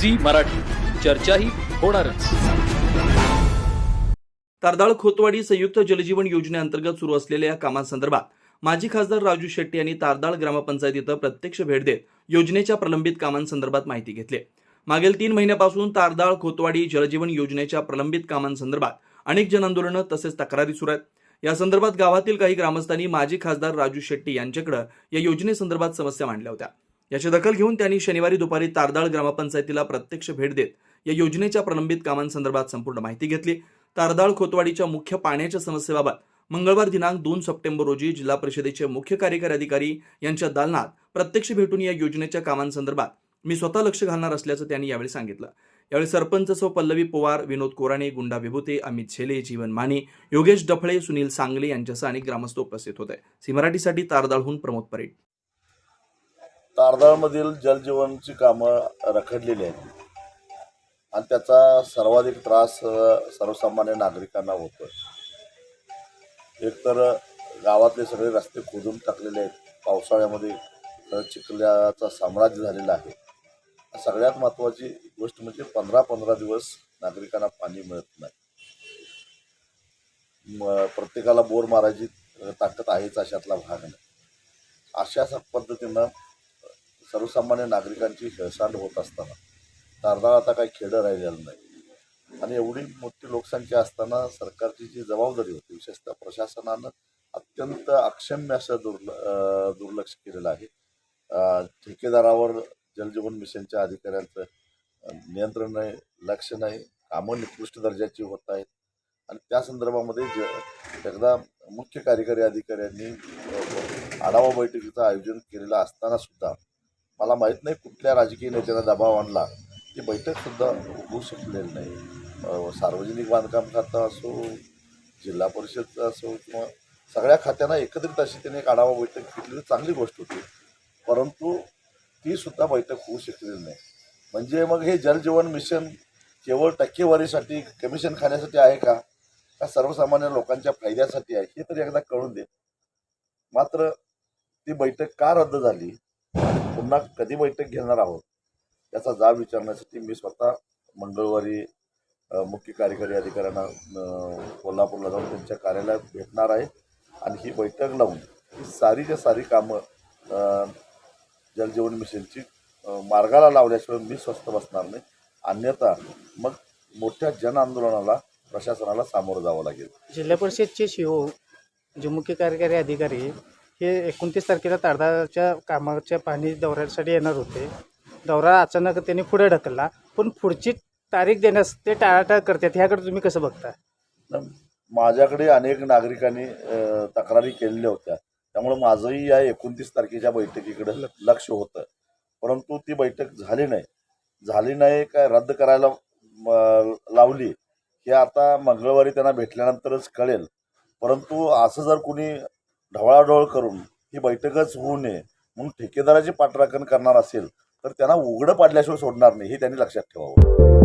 Zee Marathi. चर्चाही होणारच. तारदाळ खोतवाडी संयुक्त जलजीवन योजनेअंतर्गत सुरू असलेल्या या कामांसंदर्भात माजी खासदार राजू शेट्टी यांनी तारदाळ ग्रामपंचायतीत प्रत्यक्ष भेट देत योजनेच्या प्रलंबित कामांसंदर्भात माहिती घेतली. मागील तीन महिन्यापासून तारदाळ खोतवाडी जलजीवन योजनेच्या प्रलंबित कामांसंदर्भात अनेक जनआंदोलनं तसेच तक्रारी सुरू आहेत. या संदर्भात गावातील काही ग्रामस्थांनी माजी खासदार राजू शेट्टी यांच्याकडे या योजनेसंदर्भात समस्या मांडल्या होत्या. याची दखल घेऊन त्यांनी शनिवारी दुपारी तारदाळ ग्रामपंचायतीला प्रत्यक्ष भेट देत या योजनेच्या प्रलंबित कामांसंदर्भात संपूर्ण माहिती घेतली. तारदाळ खोतवाडीच्या मुख्य पाण्याच्या समस्येबाबत मंगळवार दिनांक दोन सप्टेंबर रोजी जिल्हा परिषदेचे मुख्य कार्यकारी अधिकारी यांच्या दालनात प्रत्यक्ष भेटून या योजनेच्या कामांसंदर्भात मी स्वतः लक्ष घालणार असल्याचं त्यांनी यावेळी सांगितलं. यावेळी सरपंच सौ पल्लवी पवार विनोद कोराणे गुंडा विभूते अमित छेले जीवन माने योगेश डफळे सुनील सांगले यांच्यासह अनेक ग्रामस्थ उपस्थित होते. सी मराठीसाठी तारदाळहून प्रमोद परेड. तारदाळमधील जलजीवनची कामं रखडलेली आहेत. आणि त्याचा सर्वाधिक त्रास सर्वसामान्य नागरिकांना होतो एकतर गावातले सगळे रस्ते खोदून टाकलेले आहेत. पावसाळ्यामध्ये चिखल्याचा साम्राज्य झालेला आहे. सगळ्यात महत्त्वाची गोष्ट म्हणजे पंधरा पंधरा दिवस नागरिकांना पाणी मिळत नाही. म- प्रत्येकाला बोर मारायची ताकद आहेच अशातला भाग नाही. अशा पद्धतीनं सर्वसामान्य नागरिकांची हेळसांड होत असताना तारदाळ आता काही खेडं राहिलेलं नाही. आणि एवढी मोठी लोकसंख्या असताना सरकारची जी जबाबदारी होती विशेषतः प्रशासनानं अत्यंत अक्षम्य असं दुर्ल दुर्लक्ष केलेलं आहे. ठेकेदारावर जलजीवन मिशनच्या अधिकाऱ्यांचं नियंत्रण नाही लक्ष नाही कामं निकृष्ट दर्जाची होत आहेत. आणि त्या संदर्भामध्ये ज एकदा मुख्य कार्यकारी अधिकाऱ्यांनी आढावा बैठकीचं आयोजन केलेलं असताना सुद्धा मला माहीत नाही कुठल्या राजकीय नेत्यानं दबाव आणला. ती बैठकसुद्धा होऊ शकलेली नाही. सार्वजनिक बांधकाम खातं असो जिल्हा परिषदचं असो किंवा सगळ्या खात्यांना एकत्रित अशी त्याने एक आढावा बैठक घेतलेली चांगली गोष्ट होती. परंतु ती सुद्धा बैठक होऊ शकलेली नाही. म्हणजे मग हे जलजीवन मिशन केवळ टक्केवारीसाठी कमिशन खाण्यासाठी आहे का? का सर्वसामान्य लोकांच्या फायद्यासाठी आहे? हे तरी एकदा कळून दे. मात्र ती बैठक का रद्द झाली? पुन्हा कधी बैठक घेणार आहोत याचा जाब विचारण्यासाठी मी स्वतः मंगळवारी मुख्य कार्यकारी अधिकाऱ्यांना कोल्हापूरला जाऊन त्यांच्या कार्यालयात भेटणार आहे. आणि ही बैठक लावून ही सारीच्या सारी कामं जलजीवन मिशनची मार्गाला लावल्याशिवाय मी स्वस्त बसणार नाही. अन्यथा मग मोठ्या जन आंदोलनाला प्रशासनाला सामोरं जावं लागेल. जिल्हा परिषदचे सीओ जे मुख्य कार्यकारी अधिकारी हे एकोणतीस तारखेला तारदाच्या कामाच्या पाणी दौऱ्यासाठी येणार होते. दौरा अचानक त्यांनी पुढे ढकलला. पण पुढची तारीख देण्यास ते टाळाटाळ करतात ह्याकडे तुम्ही कसं बघता? माझ्याकडे अनेक नागरिकांनी तक्रारी केलेल्या होत्या. त्यामुळे माझंही या एकोणतीस तारखेच्या बैठकीकडे लक्ष होतं. परंतु ती बैठक झाली नाही. झाली नाही काय रद्द करायला लावली हे आता मंगळवारी त्यांना भेटल्यानंतरच कळेल. परंतु असं जर कुणी ढवळाढवळ करून ही बैठकच होऊ नये म्हणून ठेकेदाराची पाठराखण करणार असेल तर त्यांना उघडं पाडल्याशिवाय सोडणार नाही हे त्यांनी लक्षात ठेवावं.